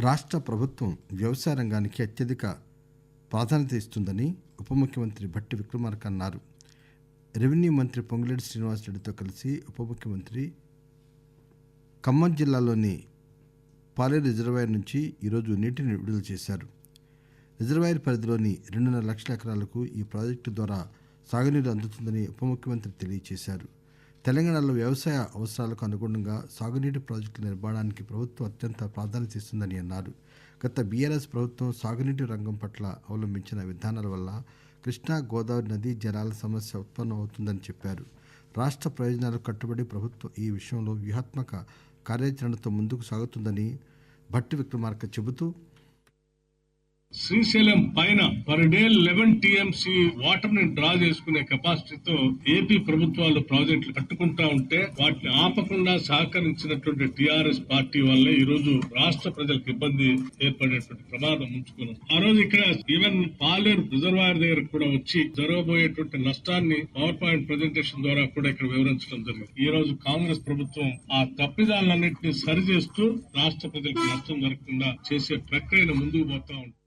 రాష్ట్ర ప్రభుత్వం వ్యవసాయ రంగానికి అత్యధిక ప్రాధాన్యత ఇస్తుందని ఉప ముఖ్యమంత్రి భట్టి విక్రమార్క అన్నారు. రెవెన్యూ మంత్రి పొంగులేటి శ్రీనివాసరెడ్డితో కలిసి ఉప ముఖ్యమంత్రి ఖమ్మం జిల్లాలోని పాలే రిజర్వాయర్ నుంచి ఈరోజు నీటిని విడుదల చేశారు. రిజర్వాయర్ పరిధిలోని రెండున్నర లక్షల ఎకరాలకు ఈ ప్రాజెక్టు ద్వారా సాగునీరు అందుతుందని ఉప ముఖ్యమంత్రి తెలియజేశారు. తెలంగాణలో వ్యవసాయ అవసరాలకు అనుగుణంగా సాగునీటి ప్రాజెక్టుల నిర్మాణానికి ప్రభుత్వం అత్యంత ప్రాధాన్యత ఇస్తుందని అన్నారు. గత బీఆర్ఎస్ ప్రభుత్వం సాగునీటి రంగం పట్ల అవలంబించిన విధానాల వల్ల కృష్ణా గోదావరి నదీ జలాల సమస్య ఉత్పన్నమవుతుందని చెప్పారు. రాష్ట్ర ప్రయోజనాలకు కట్టుబడి ప్రభుత్వం ఈ విషయంలో వ్యూహాత్మక కార్యాచరణతో ముందుకు సాగుతుందని భట్టి విక్రమార్క చెబుతూ శ్రీశైలం పైన పర్ డే లెవెన్ టీఎంసీ వాటర్ని డ్రా చేసుకునే కెపాసిటీతో ఏపీ ప్రభుత్వాలు ప్రాజెక్టులు కట్టుకుంటా ఉంటే వాటిని ఆపకుండా సహకరించినటువంటి టిఆర్ఎస్ పార్టీ వల్లే ఈ రోజు రాష్ట్ర ప్రజలకు ఇబ్బంది ఏర్పడేటువంటి ప్రమాదం ఉంచుకున్నాం. ఆ రోజు ఇక్కడ ఈవెన్ పాలేరు రిజర్వాయర్ దగ్గర కూడా వచ్చి జరగబోయేటువంటి నష్టాన్ని పవర్ పాయింట్ ప్రజెంటేషన్ ద్వారా కూడా ఇక్కడ వివరించడం జరిగింది. ఈ రోజు కాంగ్రెస్ ప్రభుత్వం ఆ తప్పిదాలన్నింటినీ సరిచేస్తూ రాష్ట్ర ప్రజలకు నష్టం జరగకుండా చేసే ప్రక్రియను ముందుకు పోతా ఉంటుంది